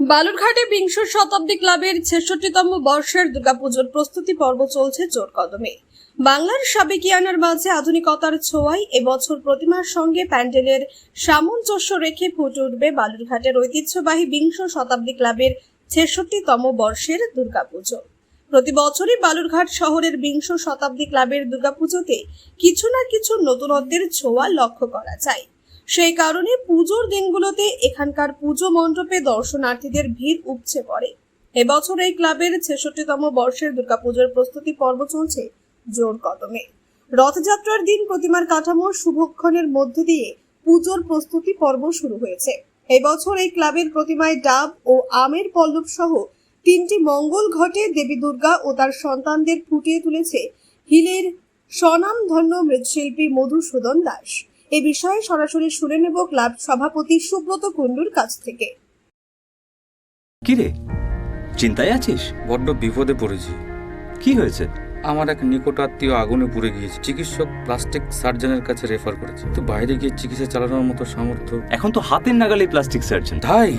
বালুরঘাটে বিংশ শতাব্দী ক্লাবের ছেষট্টিতম বর্ষের দুর্গাপুজোর প্রস্তুতি পর্ব চলছে জোর কদমে। বাংলার সাবেকিয়ানার মাঝে আধুনিকতার ছোঁয়ায় এবছর প্রতিমার সঙ্গে প্যান্ডেলের সামঞ্জস্য রেখে ফুটে উঠবে বালুরঘাটের ঐতিহ্যবাহী বিংশ শতাব্দী ক্লাবের ছেষট্টিতম বর্ষের দুর্গাপুজো। প্রতি বছরই বালুরঘাট শহরের বিংশ শতাব্দী ক্লাবের দুর্গাপুজোতে কিছু না কিছু নতুনত্বের ছোঁয়া লক্ষ্য করা যায়। সেই কারণে পুজোর দিনগুলোতে এখানকার পুজো মণ্ডপে দর্শনার্থীদের ভিড় উপচে পড়ে। এবছর এই ক্লাবের ছেষট্টিতম বর্ষের দুর্গাপুজোর প্রস্তুতি পর্ব চলছে জোর কদমে। রথযাত্রার দিন প্রতিমার কাঠামো শুভক্ষণের মধ্য দিয়ে পুজোর প্রস্তুতি পর্ব শুরু হয়েছে। এবছর এই ক্লাবের প্রতিমায় ডাব ও আমের পল্লব সহ তিনটি মঙ্গল ঘটে দেবী দুর্গা ও তার সন্তানদের ফুটিয়ে তুলেছে হিলের স্বনামধন্য মৃৎশিল্পী মধুসূদন দাস। এ বিষয়ে সরাসরি শুনে নেব ক্লাব সভাপতি সুব্রত কুণ্ডুর কাছ থেকে। কিরে? চিন্তায় আছিস? বড্ড বিপদে পড়েছি। কি হয়েছে? আমার এক নিকট আত্মীয় আগুনে পুড়ে গিয়েছে। চিকিৎসক প্লাস্টিক সার্জনের কাছে রেফার করেছে। তো বাইরে গিয়ে চিকিৎসা চালানোর মতো সামর্থ্য এখন তো হাতের নাগালে প্লাস্টিক সার্জন। তাই?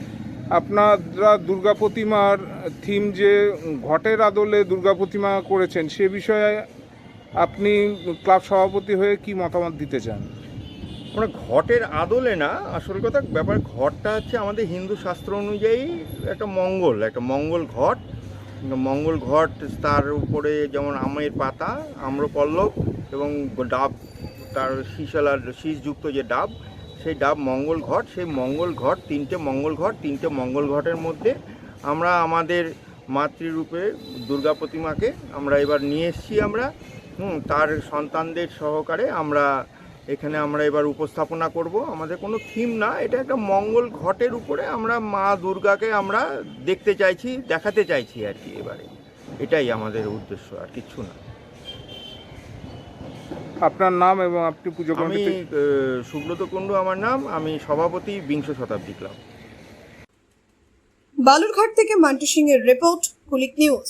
আপনারা দুর্গা প্রতিমার থিম যে ঘটের আদলে দুর্গা প্রতিমা করেছেন, সে বিষয়ে আপনি ক্লাব সভাপতি হয়ে কি মতামত দিতে চান? আমরা ঘটের আদলে না, আসল কথা ব্যাপার ঘটটা হচ্ছে আমাদের হিন্দু শাস্ত্র অনুযায়ী একটা মঙ্গল একটা মঙ্গল ঘট। মঙ্গল ঘট তার উপরে যেমন আমের পাতা, আম্রপল্লব এবং ডাব, তার শীষালার শীষযুক্ত যে ডাব সেই ডাব মঙ্গল ঘট সেই মঙ্গল ঘট তিনটে মঙ্গল ঘট তিনটে মঙ্গল ঘটের মধ্যে আমরা আমাদের মাতৃরূপে দুর্গা প্রতিমাকে আমরা এবার নিয়ে এসেছি আমরা। হুম, তার সন্তানদের সহকারে আমরা এখানে আমরা এবার উপস্থাপনা করব। আমাদের কোনো থিম না এটা একটা মঙ্গল ঘটের উপরে আমরা মা দুর্গাকে আমরা দেখতে চাইছি দেখাতে চাইছি আর কি এবারে। এটাই আমাদের উদ্দেশ্য আর কিচ্ছু না। আপনার নাম এবং আপনি পুজো আমি আহ, সুব্রত কুণ্ডু আমার নাম। আমি সভাপতি বিংশ শতাব্দী ক্লাব। বালুরঘাট থেকে মান্টু সিং এর রিপোর্ট কুলিক নিউজ।